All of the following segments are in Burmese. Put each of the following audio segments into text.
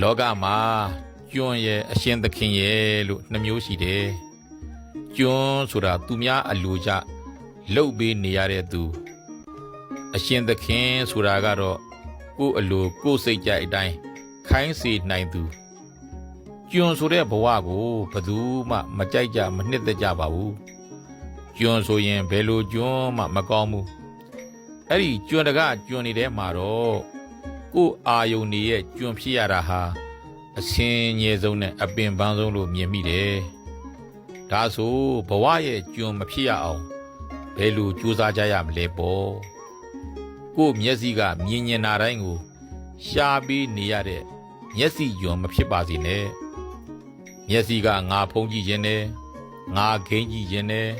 လောကမှာကျွန်းရဲ့အရှင်သခင်ရဲ့လို့နှမျိုးရှိတယ်ကျွန်းဆိုတာသူများအလိုကြလှုပ်ပေးနေရတဲ့သူ အရှင်သခင်ဆိုတာကတော့ကိုယ့်အလိုကိုယ့်စိတ်ကြိုက်အတိုင်းခိုင်းစေနိုင်သူကျွန်းဆိုတဲ့ဘဝကိုဘယ်သူမှမကြိုက်ကြမနှစ်သက်ကြပါဘူးကျွန်းဆိုရင်ဘယ်လိုကျွန်းမှမကောင်းဘူးအဲ့ဒီကျွန်းတကကျွန်းနေတဲ့မှာတော့ ကိုယ့်အာယုန်နေရဲ့ကျွန်းဖြစ်ရတာဟာအစင်းငယ်ဆုံးနဲ့အပင်ပန်းဆုံးလို့မြင်မိတယ်ဒါဆိုဘဝရဲ့ကျွန်းမဖြစ်ရအောင်ဘယ်လိုကြိုးစားကြရမလဲပေါ့ကိုယ့်မျက်စိကမြင်မြင်နာတိုင်းကိုရှားပြီးနေရတဲ့မျက်စိယွန်မဖြစ်ပါစေနဲ့မျက်စိကငါဖုံးကြည့်ခြင်းနဲ့ငါဂိမ်းကြည့်ခြင်းနဲ့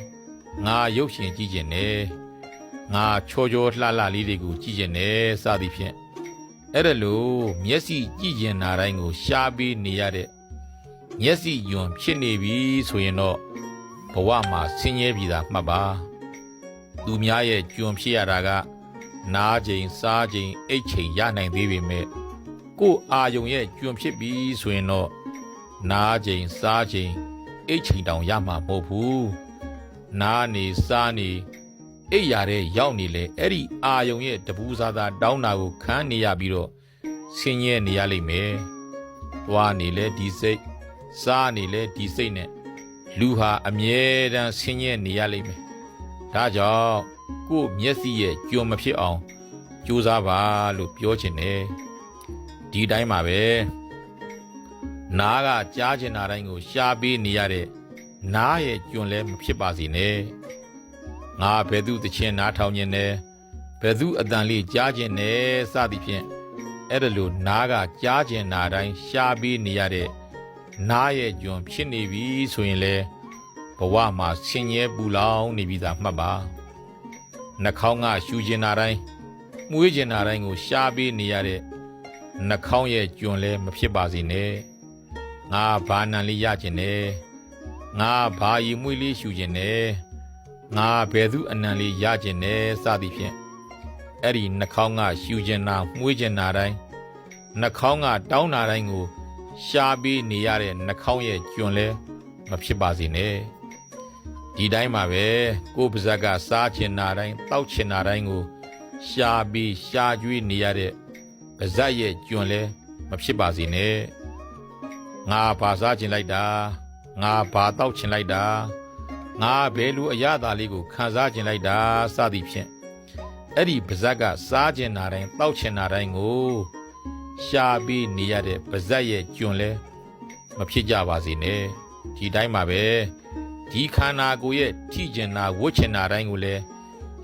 ငါရုပ်ရှင်ကြည့်ခြင်းနဲ့ငါချောချောလှလှလေးတွေကိုကြည့်ခြင်းနဲ့စသည်ဖြင့် အဲ့ဒါလို့မျက်စိကြည့်ခြင်းနာတိုင်းကို ရှားပြီးနေရတဲ့မျက်စိယွန်ဖြစ်နေပြီဆိုရင်တော့ဘဝမှာဆင်းရဲပြီသာမှတ်ပါသူများရဲ့ကြွန်ဖြစ်ရတာက နားချိန်စားချိန်အိတ်ချိန်ရနိုင်သေးပေမဲ့ကိုယ်အာယုံရဲ့ကျွံဖြစ်ပြီးဆိုရင်တော့နားချိန်စားချိန်အိတ်ချိန်တောင်ရမှာမဟုတ်ဘူးနားနေစားနေ အိတ်ရတဲ့ရောက်နေလေအဲ့ဒီအာယုံရဲ့တပူးစားသားတောင်းတာကိုခံနေရပြီးတော့ဆင်းရဲနေရလိမ့်မယ်။သွားနေလဲဒီစိတ်စားနေလဲဒီစိတ်နဲ့လူဟာအမြဲတမ်းဆင်းရဲနေရလိမ့်မယ်။ဒါကြောင့်ကိုယ့်မျက်စိရဲ့ကြုံမဖြစ်အောင်ကြိုးစားပါလို့ပြောချင်တယ်ဒီတိုင်းပါပဲနားကကြားချင်တာတိုင်းကိုရှားပေးနေရတဲ့နားရဲ့ကြုံလည်းမဖြစ်ပါစေနဲ့ ငါဘယ်သူတခြင်းနားထောင်ခြင်းနဲ့ဘယ်သူအတန်လေးကြားခြင်းနဲ့စသည်ဖြင့်အဲ့ဒါလို့နားကကြားခြင်းနာတိုင်းရှားပေးနေရတဲ့နားရဲ့ကြုံဖြစ်နေပြီဆိုရင်လေဘဝမှာဆင်းရဲပူလောင်နေပြီသာမှတ်ပါနှာခေါင်းကရှူကျင်တာတိုင်းမှုေးကျင်တာတိုင်းကိုရှားပေးနေရတဲ့နှာခေါင်းရဲ့ကျွံလဲမဖြစ်ပါစေနဲ့ငါဘာနံလေးရကျင်တယ်ငါဘာရီမွေးလေးရှူကျင်တယ် ငါဘယ်သူအနံလေးရကျင်တယ်စသည်ဖြင့်အဲ့ဒီနှာခေါင်းကရှူကျင်တာမှုေးကျင်တာတိုင်းနှာခေါင်းကတောင်းတာတိုင်းကို ရှားပေးနေရတဲ့နှာခေါင်းရဲ့ကျွံလဲမဖြစ်ပါစေနဲ့ဒီတိုင်းမှာပဲကိုယ်ပါဇက်ကစားချင်တာတိုင်းတောက်ချင်တာတိုင်းကို ရှားပြီးရှားကျွေးနေရတဲ့ပါဇက်ရဲ့ကျွံလဲမဖြစ်ပါစေနဲ့ငါဘာစားချင်လိုက်တာငါဘာတောက်ချင်လိုက်တာ ငါဘယ်လိုအရသာလေးကိုခံစားချင်လိုက်တာစသည်ဖြင့်အဲ့ဒီပါဇက်ကစားချင်တာတိုင်းတောက်ချင်တာတိုင်းကိုရှားပြီးနေရတဲ့ပါဇက်ရဲ့ကျွံလဲမဖြစ်ကြပါစေနဲ့ဒီတိုင်းမှာပဲဒီခန္ဓာကိုယ်ရဲ့ထိကျင်တာဝှက်ချင်တာတိုင်းကိုလည်း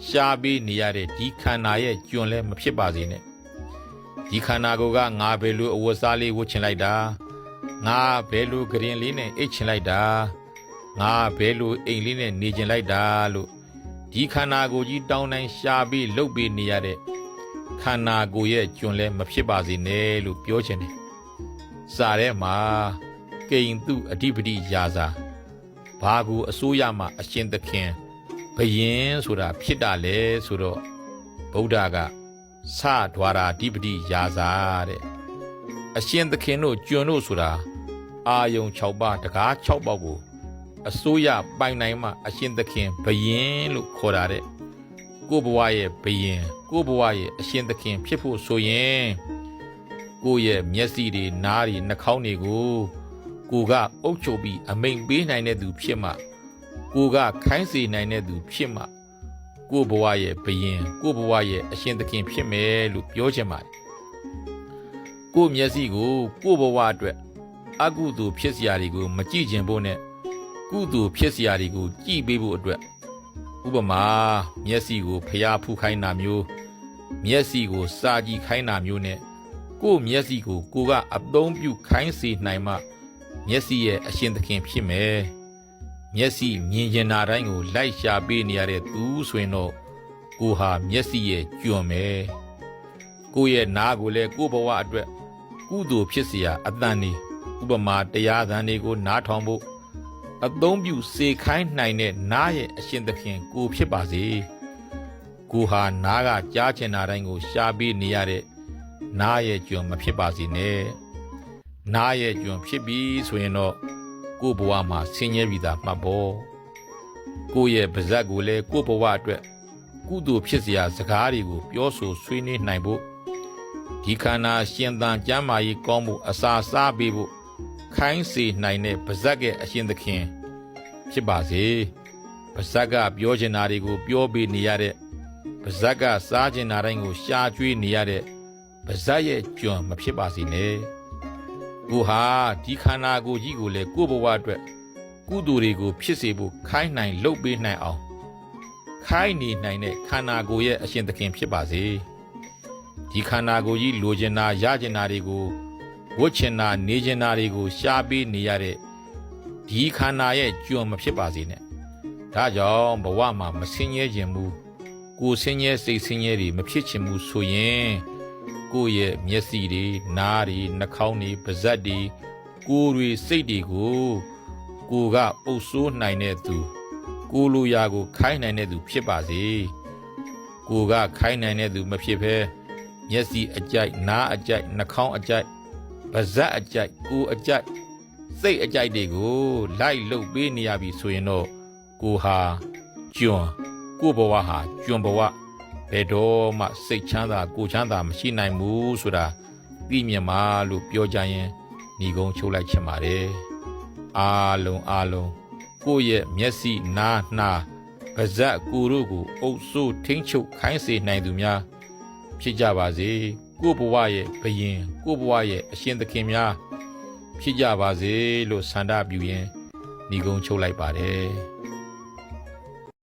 ရှားပြီးနေရတဲ့ဒီခန္ဓာရဲ့ကျွံလဲမဖြစ်ပါစေနဲ့ဒီခန္ဓာကိုယ်ကငါဘယ်လိုအဝတ်စားလေးဝှက်ချင်လိုက်တာငါဘယ်လိုဂရင်လေးနဲ့အိတ်ချင်လိုက်တာ ငါဘယ်လိုအိမ်လေးနဲ့နေချင်လိုက်တာလို့ဒီခန္ဓာကိုယ်ကြီးတောင်းတိုင်းရှားပြီးလှုပ်ပြီးနေရတဲ့ခန္ဓာကိုယ်ရဲ့ကျွံလဲမဖြစ်ပါစေနဲ့လို့ပြောချင်တယ်စာထဲမှာကိန်သူအဓိပတိယာစာဘာကူအစိုးရမှအရှင်သခင်ဘယင်ဆိုတာဖြစ်တာလေဆိုတော့ဗုဒ္ဓကစဒွါရာဓိပတိယာစာတဲ့အရှင်သခင်တို့ကျွန်းတို့ဆိုတာအာယုံ6ပါးတကား6ပေါက်ကို အစိုးရပိုင်နိုင်မှ အရှင်သခင်ဘယင်လို့ခေါ်တာတဲ့ကိုဘဝရဲ့ဘယင်ကိုဘဝရဲ့အရှင်သခင်ဖြစ်ဖို့ဆိုရင်ကိုရဲ့မျက်စိတွေနားတွေနှာခေါင်းတွေကိုကိုကအုပ်ချုပ်ပြီးအမိန်ပေးနိုင်တဲ့သူဖြစ်မှကိုကခိုင်းစေနိုင်တဲ့သူဖြစ်မှကိုဘဝရဲ့ဘယင်ကိုဘဝရဲ့အရှင်သခင်ဖြစ်မယ်လို့ပြောချင်ပါတယ်ကိုမျက်စိကိုကိုဘဝအတွက်အကုသိုလ်ဖြစ်စရာတွေကိုမကြည့်ကျင်ဖို့နဲ့ ကုသိုလ်ဖြစ်စရာတွေကိုကြည့်ပေးဖို့အတွက်ဥပမာမျက်စိကိုဖျားဖူးခိုင်းတာမျိုးမျက်စိကိုစာကြည့်ခိုင်းတာမျိုးနဲ့ကိုမျက်စိကိုကိုကအသုံးပြုခိုင်းစေနိုင်မှမျက်စိရဲ့အရှင်သခင်ဖြစ်မယ်မျက်စိမြင်ကျင်တာတိုင်းကိုလိုက်ရှာပေးနေရတဲ့သူဆိုရင်တော့ကိုဟာမျက်စိရဲ့ကြွံမယ်ကိုရဲ့နားကိုလည်းကိုဘဝအတွက်ကုသိုလ်ဖြစ်เสียအတန်နေဥပမာတရားသံတွေကိုနားထောင်ဖို့ အသုံးပြုစေခိုင်းနိုင်တဲ့နားရဲ့အရှင်သခင်ကိုဖြစ်ပါစေကိုဟာနားကကြားချင်တာတိုင်းကို ရှာပေးနေရတဲ့နားရဲ့ကြွံမဖြစ်ပါစေနဲ့နားရဲ့ကျွန်ဖြစ်ပြီးဆိုရင်တော့ကိုယ့်ဘဝမှာဆင်းရဲပြီးသားမှတ်ဖို့ကိုယ့်ရဲ့ပါဇက်ကိုလည်းကိုယ့်ဘဝအတွက်ကုသိုလ်ဖြစ်စရာစကားတွေကိုပြောဆိုဆွေးနွေးနိုင်ဖို့ဒီခန္ဓာရှင်သန်ကျမ်းမာရေးကောင်းမှုအစာစားပေးဖို့ ခိုင်းစေနိုင်တဲ့ပါဇက်ရဲ့အရှင်သခင် ဖြစ်ပါစေပါဇက်ကပြောချင်တာတွေကို ပြောပေးနေရတဲ့ပါဇက်ကစားချင်တာတိုင်းကိုရှာကျွေးနေရတဲ့ပါဇက်ရဲ့ကျွန်မဖြစ်ပါစေနဲ့ကိုဟာဒီခန္ဓာကိုယ်ကြီးကိုလည်းကိုယ့်ဘဝအတွက်ကုသိုလ်တွေကို ဖြစ်စေဖို့ခိုင်းနိုင်လုပ်ပေးနိုင်အောင်ခိုင်းနေနိုင်တဲ့ခန္ဓာကိုယ်ရဲ့အရှင်သခင်ဖြစ်ပါစေဒီခန္ဓာကိုယ်ကြီးလိုချင်တာရချင်တာတွေကို ဝတ်ချင်တာနေချင်တာတွေကိုရှားပေးနေရတဲ့ဒီခန္ဓာရဲ့ကြွံမဖြစ်ပါစေနဲ့ဒါကြောင့်ဘဝမှာမဆင်းရဲခြင်းဘူးကိုယ်ဆင်းရဲစိတ်ဆင်းရဲတွေမဖြစ်ချင်ဘူးဆိုရင်ကိုယ့်ရဲ့မျက်စိတွေနားတွေနှာခေါင်းတွေပါးစပ်တွေကိုယ်တွေစိတ်တွေကိုကိုယ်ကအုပ်ဆိုးနိုင်တဲ့သူကိုလိုရာကိုခိုင်းနိုင်တဲ့သူဖြစ်ပါစေကိုကခိုင်းနိုင်တဲ့သူမဖြစ်ဘဲမျက်စိအကြိုက်နားအကြိုက်နှာခေါင်းအကြိုက် ပါးစပ်အကြိုက်ကိုယ်အကြိုက်စိတ်အကြိုက်တွေကိုလိုက်လုတ်ပေးနေရပြီဆိုရင်တော့ကိုဟာကျွန်းကိုဘဝဟာကျွန်းဘဝဘယ်တော့မှစိတ်ချမ်းသာကိုယ်ချမ်းသာမရှိနိုင်ဘူးဆိုတာသိမြင်ပါလို့ပြောကြရင်ညီကုန်းချုပ်လိုက်ချင်ပါတယ်အားလုံးအားလုံးကိုယ့်ရဲ့မျက်စိနားနှာပါးစပ်ကိုယ်တို့ကိုအုပ်စိုးထိမ့်ချုပ်ခိုင်းစေနိုင်သူများဖြစ်ကြပါစေ ကိုယ့်ဘဝရဲ့ဘယင်ကိုယ့်ဘဝရဲ့အရှင်သခင်များဖြစ်ကြပါစေလို့ဆန္ဒပြုရင်းညီကုန်းချုပ်လိုက်ပါတယ်